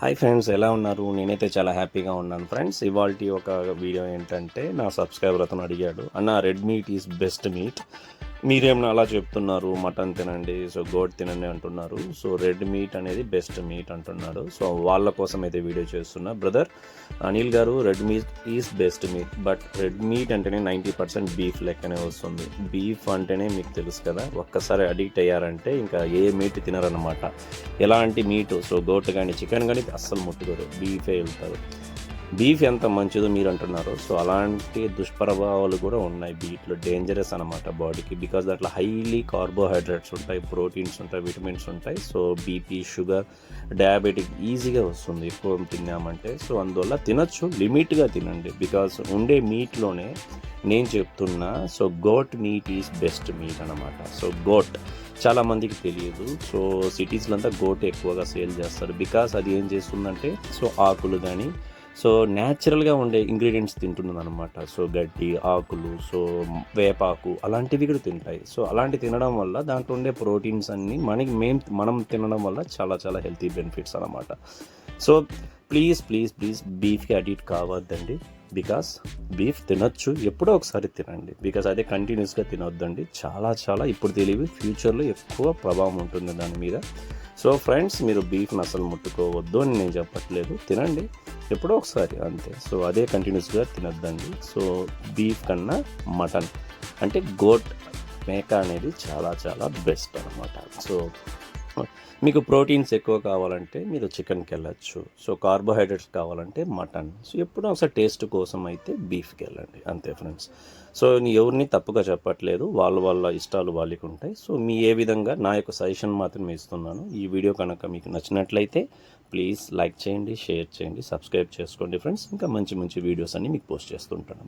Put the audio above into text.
Hi friends ఎలా ఉన్నారు? నేనైతే చాలా హ్యాపీగా ఉన్నాను ఫ్రెండ్స్. ఇవాళ ఒక వీడియో ఏంటంటే నా సబ్స్క్రైబర్ అతను అడిగాడు అన్న red meat is best meat మీరేమన్నా అలా చెప్తున్నారు మటన్ తినండి సో గోట్ తినండి అంటున్నారు. సో రెడ్ మీట్ అనేది బెస్ట్ మీట్ అంటున్నాడు. సో వాళ్ళ కోసం అయితే వీడియో చేస్తున్నా. బ్రదర్ అనిల్ గారు red meat is best meat but red meat అంటేనే నైంటీ పర్సెంట్ బీఫ్ లెక్కనే వస్తుంది. బీఫ్ అంటేనే మీకు తెలుసు కదా ఒక్కసారి అడిక్ట్ అయ్యారంటే ఇంకా ఏ మీట్ తినరనమాట ఎలాంటి మీటు? సో గోట్ కానీ చికెన్ కానీ అస్సలు ముట్టుకోరు. బీఫే వెళ్తారు. బీఫ్ ఎంత మంచిదో మీరు అంటున్నారు. సో అలాంటి దుష్ప్రభావాలు కూడా ఉన్నాయి బీట్లో. డేంజరస్ అనమాట బాడీకి. బికాజ్ దాంట్లో హైలీ కార్బోహైడ్రేట్స్ ఉంటాయి ప్రోటీన్స్ ఉంటాయి విటమిన్స్ ఉంటాయి. సో బీపీ షుగర్ డయాబెటిక్ ఈజీగా వస్తుంది. ఎక్కువ తిన్నామంటే. సో అందువల్ల తినొచ్చు లిమిట్గా తినండి. బికాజ్ ఉండే మీట్లోనే నేను చెప్తున్నా so goat meat is best meat అనమాట సో గోట్ చాలా మందికి తెలియదు. సో సిటీస్లో అంతా గోట్ ఎక్కువగా సేల్ చేస్తారు. బికాస్ అది ఏం చేస్తుందంటే సో ఆకులు కానీ సో న్యాచురల్గా ఉండే ఇంగ్రీడియంట్స్ తింటున్నది అనమాట సో గడ్డి ఆకులు సో వేపాకు అలాంటివి కూడా తింటాయి. సో అలాంటి తినడం వల్ల దాంట్లో ఉండే ప్రోటీన్స్ అన్నీ మనకి మేం మనం తినడం వల్ల చాలా చాలా హెల్తీ బెనిఫిట్స్ అనమాట సో ప్లీజ్ ప్లీజ్ ప్లీజ్ బీఫ్కి అడిక్ట్ కావద్దండి. బికాస్ బీఫ్ తినొచ్చు ఎప్పుడో ఒకసారి తినండి. బికాస్ అదే కంటిన్యూస్గా తినొద్దండి. చాలా చాలా ఇప్పుడు తెలివి ఫ్యూచర్లో ఎక్కువ ప్రభావం ఉంటుంది దాని మీద. సో ఫ్రెండ్స్ మీరు బీఫ్ని అసలు ముట్టుకోవద్దు అని నేను చెప్పట్లేదు. తినండి. ఎప్పుడో ఒకసారి అంతే. సో అదే కంటిన్యూస్గా తినొద్దండి. సో బీఫ్ కన్నా మటన్. అంటే గోట్ మేక అనేది చాలా చాలా బెస్ట్ అనమాట సో మీకు ప్రోటీన్స్ ఎక్కువ కావాలంటే మీరు చికెన్కి వెళ్ళచ్చు. సో కార్బోహైడ్రేట్స్ కావాలంటే మటన్. సో ఎప్పుడూ ఒకసారి టేస్ట్ కోసం అయితే బీఫ్కి వెళ్ళండి. అంతే ఫ్రెండ్స్ సో ఎవరిని తప్పుగా చెప్పట్లేదు. వాళ్ళ వాళ్ళ ఇష్టాలు వాళ్ళకి ఉంటాయి. సో మీ ఏ విధంగా నా యొక్క సజెషన్ మాత్రమే ఇస్తున్నాను. ఈ వీడియో కనుక మీకు నచ్చినట్లయితే ప్లీజ్ లైక్ చేయండి షేర్ చేయండి సబ్స్క్రైబ్ చేసుకోండి ఫ్రెండ్స్ ఇంకా మంచి మంచి వీడియోస్ అన్ని మీకు పోస్ట్ చేస్తుంటాను.